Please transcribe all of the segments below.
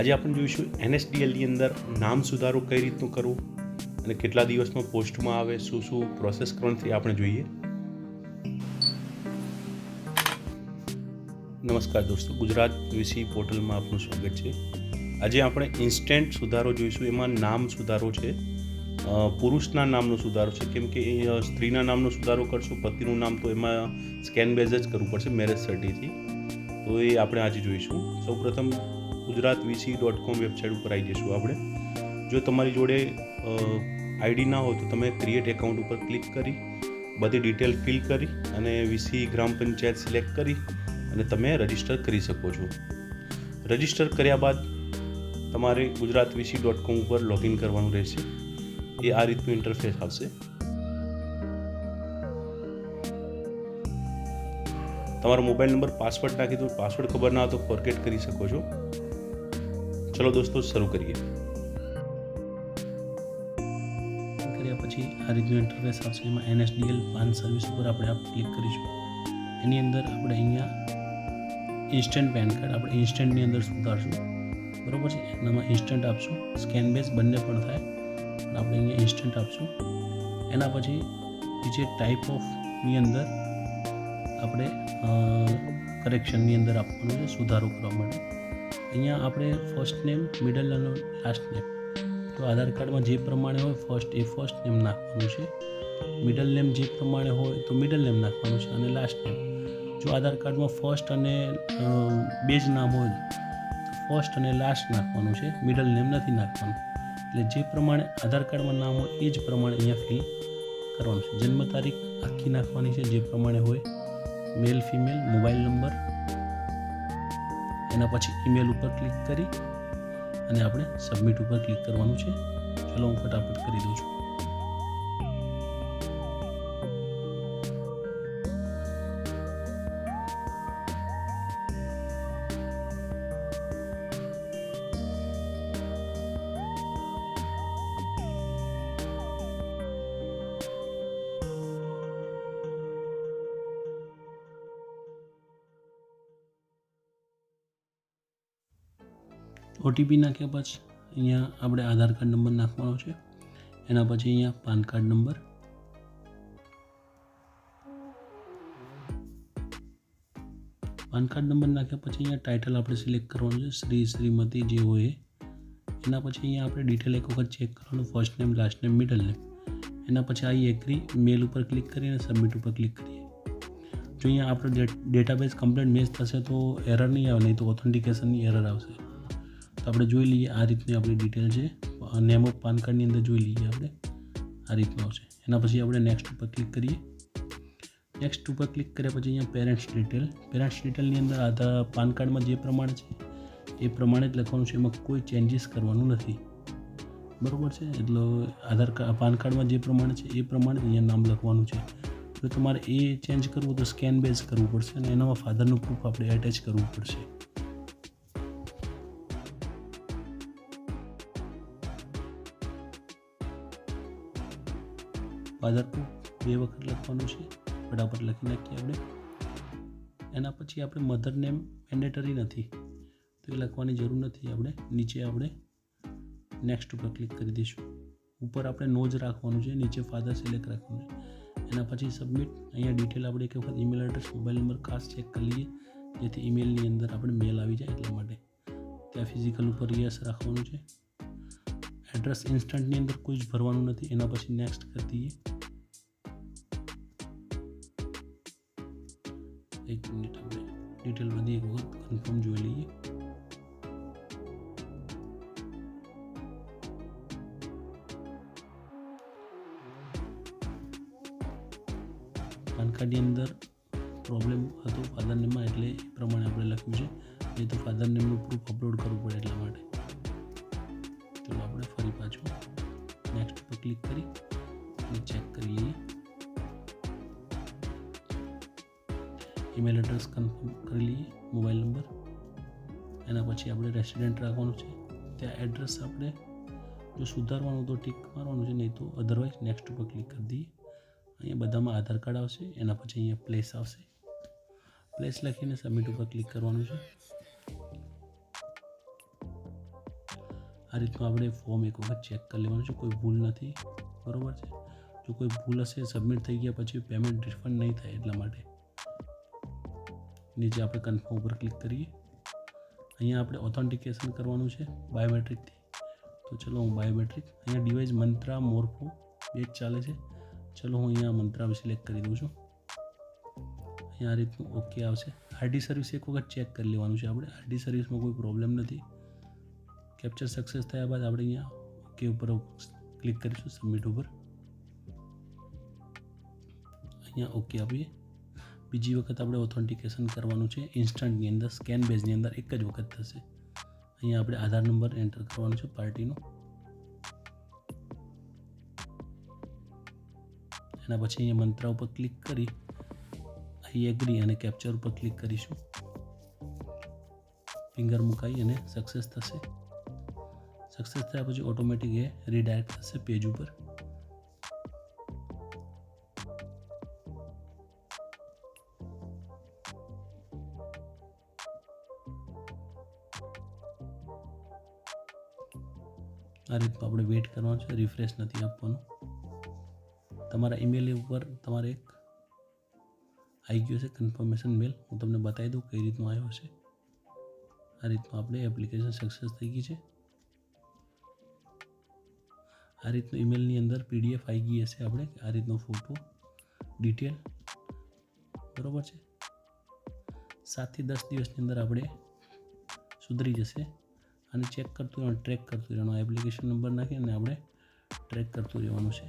આજે આપણે જોઈશું એનએસડીએલની અંદર નામ સુધારો કઈ રીતનું કરવું અને કેટલા દિવસમાં પોસ્ટમાં આવે, શું શું પ્રોસેસ કરવાની આપણે જોઈએ. નમસ્કાર દોસ્તો, ગુજરાત વિસી પોર્ટલમાં આપનું સ્વાગત છે. આજે આપણે ઇન્સ્ટન્ટ સુધારો જોઈશું, એમાં નામ સુધારો છે પુરુષના નામનો સુધારો છે, કેમ કે સ્ત્રીના નામનો સુધારો કરશો, પતિનું નામ તો એમાં સ્કેન બેઝ જ કરવું પડશે મેરેજ સર્ટીથી તો એ આપણે આજે જોઈશું. સૌપ્રથમ Gujarat VC dot com website ઉપર આવી જઈશું આપણે. જો તમારી જોડે આઈડી ના હોય તો તમે ક્રિએટ એકાઉન્ટ ઉપર ક્લિક કરી, બધી ડિટેલ ફિલ કરી અને વીસી ગ્રામ પંચાયત સિલેક્ટ કરી અને તમે રજિસ્ટર કરી શકો છો. રજિસ્ટર કર્યા બાદ તમારે ગુજરાત વીસી ડોટ કોમ ઉપર લોગિન કરવાનું રહેશે. એ આ રીતનું ઇન્ટરફેસ આવશે. તમારો મોબાઈલ નંબર પાસવર્ડ નાખી દો. પાસવર્ડ ખબર ના હોય તો ફોરગેટ કરી શકો છો. ચલો દોસ્તો, શરૂ કરીએ. કર્યા પછી આ રીતનું ઇન્ટરફેસ આવશે એમાં એનએસડીએલ પાન સર્વિસ ઉપર આપણે આ ક્લિક કરીશું. એની અંદર આપણે અહીંયા ઇન્સ્ટન્ટ પેન કાર્ડ આપણે ઇન્સ્ટન્ટની અંદર સુધારશું. બરાબર છે? એનામાં ઇન્સ્ટન્ટ આપશું. સ્કેન બેઝ બંને પણ થાય. પણ આપણે અહીંયા ઇન્સ્ટન્ટ આપશું. એના પછી બીજે ટાઈપ ઓફની અંદર આપણે કરેક્શનની અંદર આપવાનું છે, સુધારો કરવા માટે. અહીંયા આપણે ફર્સ્ટ નેમ મિડલ અને લાસ્ટ નેમ તો આધાર કાર્ડમાં જે પ્રમાણે હોય ફર્સ્ટ એ ફર્સ્ટ નેમ નાખવાનું છે. મિડલ નેમ જે પ્રમાણે હોય, તો મિડલ નેમ નાખવાનું છે અને લાસ્ટ નેમ જો આધાર કાર્ડમાં ફર્સ્ટ અને બે જ નામ હોય ફર્સ્ટ અને લાસ્ટ નાખવાનું છે. મિડલ નેમ નથી નાખવાનું. એટલે જે પ્રમાણે આધાર કાર્ડમાં નામ હોય, એ જ પ્રમાણે અહીંયા ફિલ કરવાનું છે. જન્મ તારીખ આખી નાખવાની છે, જે પ્રમાણે હોય. મેલ ફિમેલ મોબાઈલ નંબર એના પછી ઈમેલ ઉપર ક્લિક કરી અને આપણે સબમિટ ઉપર ક્લિક કરવાનું છે. ચલો હું ફટાફટ કરી દઉં છું. ઓટીપી નાખ્યા પછી અહીંયા આપણે આધાર કાર્ડ નંબર નાખવાનો છે. એના પછી અહીંયા PAN card number. PAN card number નાખ્યા પછી અહીંયા ટાઇટલ આપણે સિલેક્ટ કરવાનું છે. શ્રી, શ્રીમતી જે હોય. એના પછી અહીંયા આપણે ડિટેલ એક વખત ચેક કરવાનું first name last name middle name એના પછી આવી એગ્રી મેલ ઉપર ક્લિક કરીને સબમિટ ઉપર ક્લિક કરીએ. જો અહીંયા આપણો ડેટાબેઝ કમ્પ્લેટ મેચ થશે તો એરર નહીં આવે, નહીં તો ઓથેન્ટિકેશનની એરર આવશે. તો આપણે જોઈ લઈએ આ રીતની આપણી ડિટેલ છે. નેમ પાન કાર્ડની અંદર જોઈ લઈએ આપણે આ રીતનું આવશે. એના પછી આપણે નેક્સ્ટ ઉપર ક્લિક કરીએ. નેક્સ્ટ ઉપર ક્લિક કર્યા પછી અહીંયા પેરેન્ટ્સ ડિટેલ પેરેન્ટ્સ ડિટેલની અંદર આધાર, પાન કાર્ડમાં જે પ્રમાણે છે, એ પ્રમાણે જ લખવાનું છે. એમાં કોઈ ચેન્જીસ કરવાનું નથી. બરાબર છે? એટલે આધાર કાર્ડ પાન કાર્ડમાં જે પ્રમાણે છે, એ પ્રમાણે અહીંયા નામ લખવાનું છે. જો તમારે એ ચેન્જ કરવું તો સ્કેન બેઝ કરવું પડશે અને એનામાં ફાધરનું પ્રૂફ આપણે એટેચ કરવું પડશે. ફાધર ટુ બે વખત લખવાનું છે ફટાફટ લખી નાખીએ આપણે. એના પછી આપણે મધર નેમ મેન્ડેટરી નથી, તો એ લખવાની જરૂર નથી આપણે. નીચે આપણે નેક્સ્ટ ઉપર ક્લિક કરી દઈશું. ઉપર આપણે નો જ રાખવાનું છે, નીચે ફાધર સિલેક્ટ રાખવાનું છે. એના પછી સબમિટ અહીંયા ડિટેલ આપણે એક વખત ઈમેલ એડ્રેસ મોબાઈલ નંબર ખાસ ચેક કરી લઈએ, જેથી ઈમેલની અંદર આપણે મેલ આવી જાય એટલા માટે. ત્યાં ફિઝિકલ ઉપર યસ રાખવાનું છે. એડ્રેસ ઇન્સ્ટન્ટની અંદર કોઈ જ ભરવાનું નથી, એના પછી નેક્સ્ટ કરી દઈએ. એક મિનિટ આપણે ડિટેલ એક વખત કન્ફર્મ જોઈ લઈએ પાન કાર્ડની અંદર પ્રોબ્લેમ હતો ફાધર નેમમાં એટલે એ પ્રમાણે આપણે લખ્યું છે. નહીં તો ફાધર નેમનું પ્રૂફ અપલોડ કરવું પડે એટલા માટે. ચલો આપણે ફરી પાછું. નેક્સ્ટ પર ક્લિક કરી ચેક કરી લઈએ. ઈમેલ એડ્રેસ કન્ફર્મ કરી લઈએ મોબાઈલ નંબર એના પછી આપણે રેસિડેન્ટ રાખવાનું છે. ત્યાં એડ્રેસ આપણે જો સુધારવાનું તો ટીક મારવાનું છે, નહીં તો અધરવાઇઝ નેક્સ્ટ ઉપર ક્લિક કરી દઈએ. અહીંયા બધામાં આધાર કાર્ડ આવશે, એના પછી અહીંયા પ્લેસ આવશે. પ્લેસ લખીને સબમિટ ઉપર ક્લિક કરવાનું છે. આ રીતનું આપણે ફોર્મ એક વખત ચેક કરી લેવાનું છે, કોઈ ભૂલ નથી. બરાબર છે? જો કોઈ ભૂલ હશે સબમિટ થઈ ગયા પછી પેમેન્ટ રિફંડ નહીં થાય એટલા માટે. નીચે આપણે કન્ફર્મ ઉપર ક્લિક કરીએ. અહીંયા આપણે ઓથેન્ટિકેશન કરવાનું છે બાયોમેટ્રિકથી તો ચલો હું બાયોમેટ્રિક અહીંયા ડિવાઇસ મંત્રા મોરફો બે જ ચાલે છે. ચલો હું અહીંયા મંત્રા સિલેક્ટ કરી દઉં છું. અહીંયા આ રીતનું ઓકે આવશે. આરડી સર્વિસ એક વખત ચેક કરી લેવાનું છે આપણે. આરડી સર્વિસમાં કોઈ પ્રોબ્લેમ નથી. કેપ્ચર સક્સેસ થયા બાદ આપણે અહીંયા ઓકે ઉપર ક્લિક કરીશું સબમિટ ઉપર. અહીંયા ઓકે આપીએ. બીજી વખત આપણે ઓથેન્ટિકેશન કરવાનું છે. ઇન્સ્ટન્ટની અંદર સ્કેન બેઝની અંદર એક જ વખત થશે. અહીંયા આપણે આધાર નંબર એન્ટર કરવાનો છે પાર્ટીનો. એના પછી અહીંયા મંત્રા ઉપર ક્લિક કરી અહીં એગ્રી અને કેપ્ચર ઉપર ક્લિક કરીશું. ફિંગર મુકાઈ અને સક્સેસ થશે. સક્સેસ થયા પછી ઓટોમેટિક એ રીડાયરેક્ટ થશે પેજ ઉપર. આ રીતનું આપણે વેઇટ કરવાનું છે રિફ્રેશ નથી આપવાનું. તમારા ઈમેલ ઉપર તમારે એક આવી ગયો છે કન્ફર્મેશન મેલ હું તમને બતાવી દઉં કઈ રીતનું આવ્યો છે આ રીતનું આપણે એપ્લિકેશન સક્સેસ થઈ ગઈ છે. આ રીતનું ઈમેલની અંદર પીડીએફ આવી ગઈ હશે આપણે. આ રીતનો ફોટો ડિટેલ બરાબર છે? સાતથી દસ દિવસની અંદર આપણે સુધરી જશે. અને ચેક કરતું રહેવાનું ટ્રેક કરતું રહેવાનું. એપ્લિકેશન નંબર નાખીને આપણે ટ્રેક કરતું રહેવાનું છે.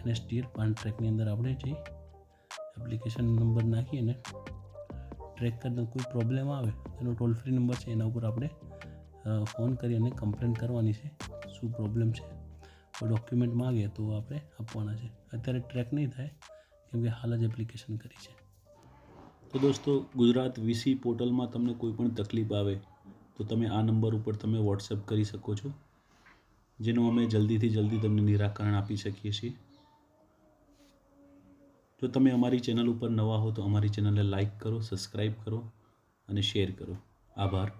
એનએસટીએલ પાન ટ્રેકની અંદર આપણે જઈ એપ્લિકેશન નંબર નાખી અને ટ્રેક કરતા કોઈ પ્રોબ્લેમ આવે, એનો ટોલ ફ્રી નંબર છે, એના ઉપર આપણે ફોન કરી અને કમ્પ્લેન કરવાની છે, શું પ્રોબ્લેમ છે. ડોક્યુમેન્ટ માગે તો આપણે આપવાના છે. અત્યારે ટ્રેક નહીં થાય, કેમ કે હાલ જ એપ્લિકેશન કરી છે. તો દોસ્તો ગુજરાત વીસી પોર્ટલમાં તમને કોઈ પણ તકલીફ આવે તો તમે આ નંબર ઉપર તમે વોટ્સએપ કરી શકો છો, જેનું અમે જલ્દીથી જલ્દી તમને નિરાકરણ આપી શકીએ છીએ. જો તમે અમારી ચેનલ ઉપર નવા હો તો અમારી ચેનલને લાઈક કરો સબસ્ક્રાઈબ કરો અને શેર કરો. આભાર.